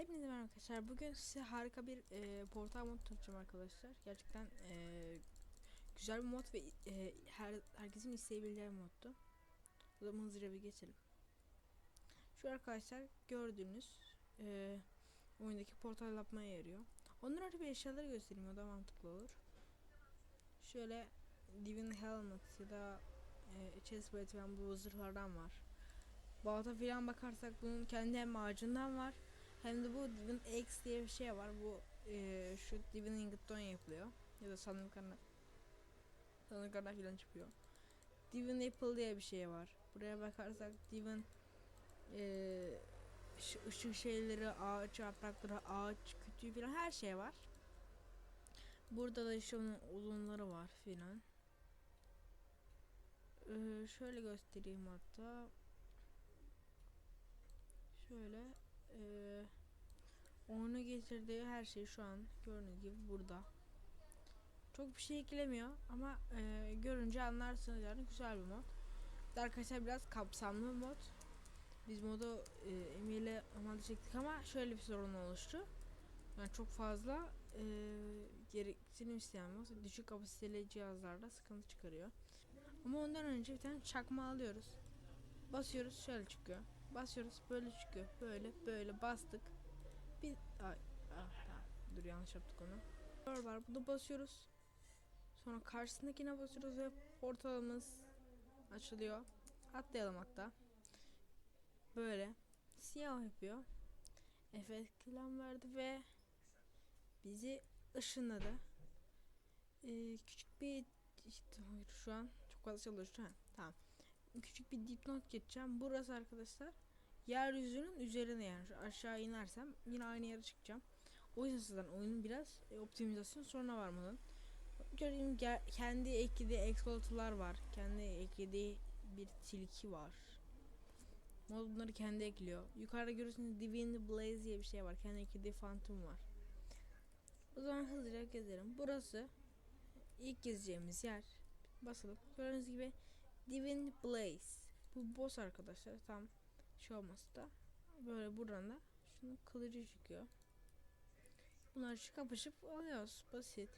Hepinize merhaba arkadaşlar. Bugün size harika bir e, portal mod tanıtacağım arkadaşlar. Gerçekten e, güzel bir mod ve e, her herkesin isteyebileceği bir moddu. O zaman hızlıca bir geçelim. Şu arkadaşlar gördüğünüz e, oyundaki portal yapmaya yarıyor. Ondan önce bir eşyaları göstereyim o da mantıklı olur. Şöyle Divine Helmet ya da e, Chestplate falan bu zırhlardan var. Balta filan bakarsak bunun kendi hem ağacından var hem de bu Divine X diye bir şey var. Bu e, şu Divine Ingot'tan yapılıyor. Ya da sandıklarına sandıklardan filan çıkıyor. Divine Apple diye bir şey var. Buraya bakarsak Divine e, ış- ışık şeyleri, ağaç yaprakları, ağaç kütüğü filan her şey var. Burada da işte onun uzunları var filan. Ee, şöyle göstereyim hatta. Şöyle eee oyunu getirdiği her şey şu an gördüğünüz gibi burada. Çok bir şey eklemiyor ama eee, görünce anlarsınız yani güzel bir mod. Arkadaşlar biraz kapsamlı bir mod. Biz modu eee Emir'le normalde çektik ama şöyle bir sorun oluştu. Yani çok fazla eee gereksinim isteyen mod. Düşük kapasiteli cihazlarda sıkıntı çıkarıyor. Ama ondan önce bir tane çakma alıyoruz. Basıyoruz şöyle çıkıyor. Basıyoruz böyle çıkıyor. Böyle böyle bastık. Bir ay ah, tamam. Dur yanlış yaptık onu. Var var bunu basıyoruz. Sonra karşısındakine basıyoruz ve portalımız açılıyor. Atlayalım hatta. Böyle siyah yapıyor. Efekt falan verdi ve bizi ışınladı. Ee, küçük bir işte, hayır, şu an çok fazla çalışıyor. Ha, tamam küçük bir dipnot geçeceğim. Burası arkadaşlar yeryüzünün üzerine yani aşağı inersem yine aynı yere çıkacağım. O yüzden sizden oyunun biraz e, optimizasyon sorunu var bunun. Kendi eklediği exploit'lar var. Kendi eklediği bir tilki var. Mod bunları kendi ekliyor. Yukarıda görüyorsunuz Divine Blaze diye bir şey var. Kendi eklediği Phantom var. O zaman hızlıca gezelim. Burası ilk gezeceğimiz yer. Basalım. Gördüğünüz gibi Divine Blaze. Bu boss arkadaşlar. Tam şey olması da. Böyle buradan da şunun kılıcı çıkıyor. Bunları şu kapışıp alıyoruz. Basit.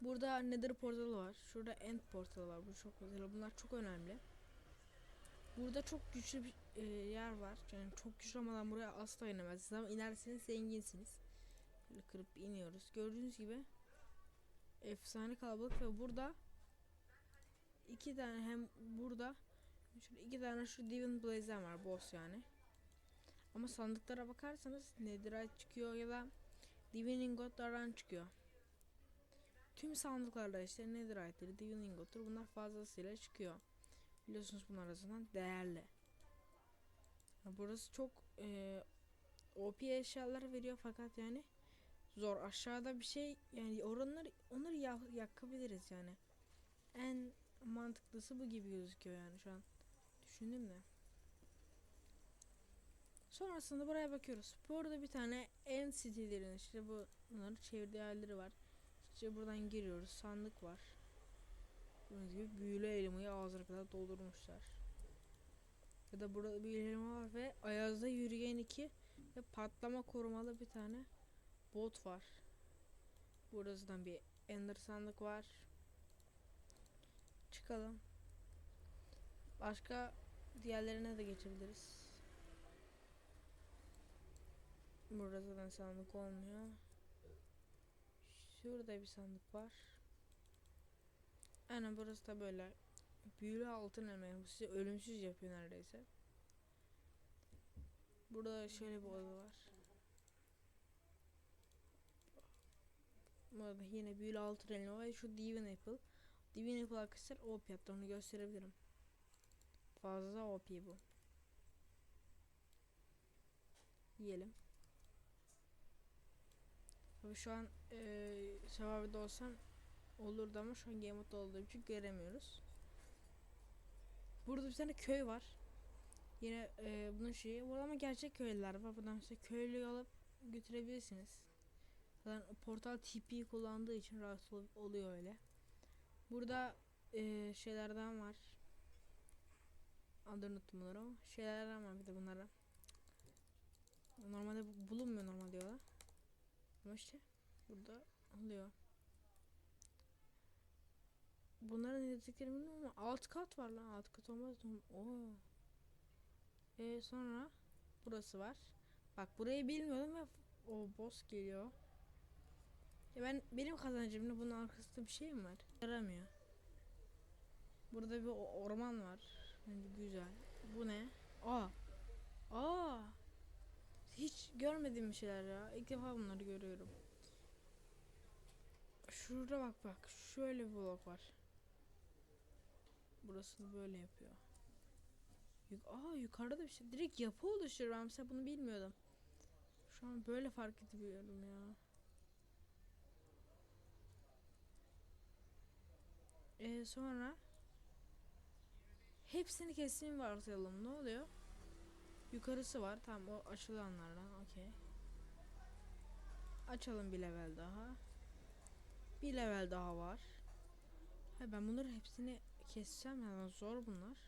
Burada Nether portalı var. Şurada End portalı var. Bu çok güzel. Bunlar çok önemli. Burada çok güçlü bir e, yer var. Yani çok güçlü olmadan buraya asla inemezsiniz ama inerseniz zenginsiniz. Böyle kırıp iniyoruz. Gördüğünüz gibi efsane kalabalık ve burada iki tane hem burada şöyle iki tane şu Divine Blaze'den var boss yani. Ama sandıklara bakarsanız Netherite çıkıyor ya da Divine Ingot'lardan çıkıyor. Tüm sandıklarda işte Netherite'leri, Divine Ingot'ları bunlar fazlasıyla çıkıyor. Biliyorsunuz bunlar arasından değerli. Burası çok e, OP eşyalar veriyor fakat yani zor. Aşağıda bir şey yani oranları onları ya- yakabiliriz yani. En mantıklısı bu gibi gözüküyor yani şu an. Düşündüm de. Sonrasında buraya bakıyoruz. Burada bir tane en city'lerin işte bu bunların çevirdiği halleri var. İşte buradan giriyoruz. Sandık var. Gördüğünüz gibi büyülü elmayı ağzına kadar doldurmuşlar. Ya da burada bir elma var ve ayazda yürüyen iki ve patlama korumalı bir tane bot var. Burasından bir ender sandık var. Çıkalım. Başka diğerlerine de geçebiliriz. Burada zaten sandık olmuyor. Şurada bir sandık var. Aynen burası da böyle büyülü altın. Yani bu sizi ölümsüz yapıyor neredeyse. Burada şöyle bir oda var. Burada yine büyülü altın elma var. Şu Divine Apple. Divine Apple arkadaşlar OP yaptı onu gösterebilirim. Fazla OP bu. Yiyelim. Tabii şu an eee Survivor'da olsam olurdu ama şu an Game Mode'da olduğu için göremiyoruz. Burada bir tane köy var. Yine eee bunun şeyi. Burada ama gerçek köylüler var. Buradan mesela köylüyü alıp götürebilirsiniz. Zaten portal TP kullandığı için rahat ol- oluyor öyle. Burada eee, şeylerden var. Adını unuttum bunları ama şeylerden var bir de bunlara. Tabi bulunmuyor normal diyorlar. Ama işte burada oluyor. Bunların ne dediklerini bilmiyorum ama alt kat var lan alt kat olmaz? Oo. Ee, sonra burası var. Bak burayı bilmiyordum ve o boss geliyor. Ya ben benim kazancım ne bunun arkasında bir şey mi var? Yaramıyor. Burada bir orman var. Bence güzel. Bu ne? Aa. Aa. Hiç görmediğim bir şeyler ya. İlk defa bunları görüyorum. Şurada bak bak. Şöyle bir blok var. Burasını böyle yapıyor. Aa yukarıda da bir şey. Direkt yapı oluşturuyor. Ben mesela bunu bilmiyordum. Şu an böyle fark ediyorum ya. Ee, sonra hepsini kestiğimi varsayalım. Ne oluyor? Yukarısı var. Tamam o açılanlardan. Okey. Açalım bir level daha. Bir level daha var. Ha, ben bunları hepsini keseceğim ya. Zor bunlar.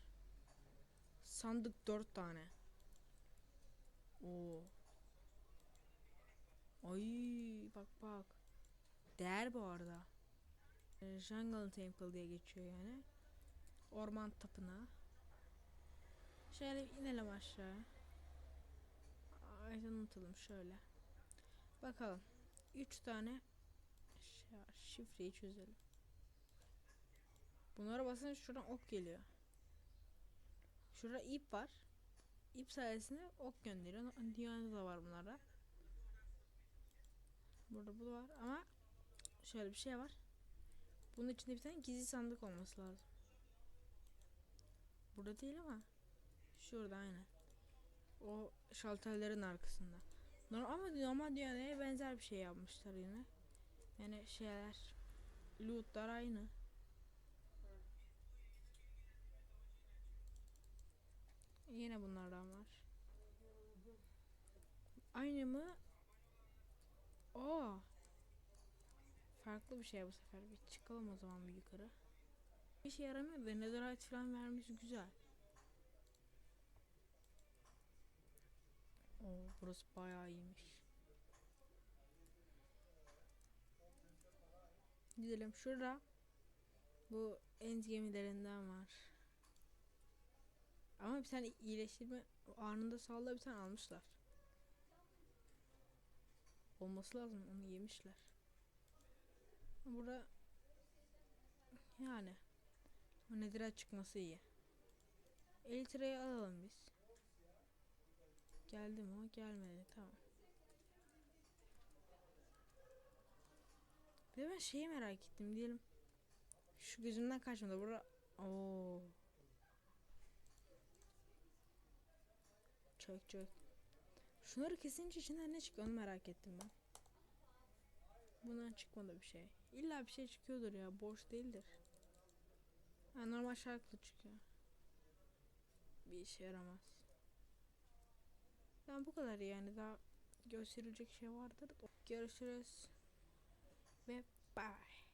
Sandık dört tane. Oo. Ay bak bak. Değer bu arada. Ee, Jungle Temple diye geçiyor yani. Orman tapınağı. Şöyle inelim aşağı. Ay unutalım şöyle. Bakalım. Üç tane şa- şifreyi çözelim. Bunlara basınca şuradan ok geliyor. Şurada ip var. İp sayesinde ok gönderiyor. Dünyada da var bunlarda. Burada bu var ama şöyle bir şey var. Bunun içinde bir tane gizli sandık olması lazım. Burada değil ama şurada aynen. O şalterlerin arkasında. Ama normal dünyaya benzer bir şey yapmışlar yine. Yani şeyler lootlar aynı. Yine bunlardan var. Aynı mı? Aa. Farklı bir şey bu sefer. Bir çıkalım o zaman bir yukarı. Bir şey yaramıyor da netherite falan vermiş güzel. Oo, burası bayağı iyiymiş. Gidelim şurada. Bu end gemilerinden var. Ama bir tane iyileştirme anında sağlığa bir tane almışlar. Olması lazım onu yemişler. Burada yani o nedir çıkması iyi. Elitre'yi alalım biz. Geldi mi? Gelmedi. Tamam. Bir de ben şeyi merak ettim diyelim. Şu gözümden kaçmadı. Burada Oo. Çök çök. Şunları kesince içinden ne çıkıyor onu merak ettim ben. Bundan çıkmadı bir şey. İlla bir şey çıkıyordur ya. Boş değildir. Ha, normal şarkı çıkıyor. Bir işe yaramaz. Ben bu kadar yani daha gösterilecek şey vardır. Görüşürüz. Ve bye.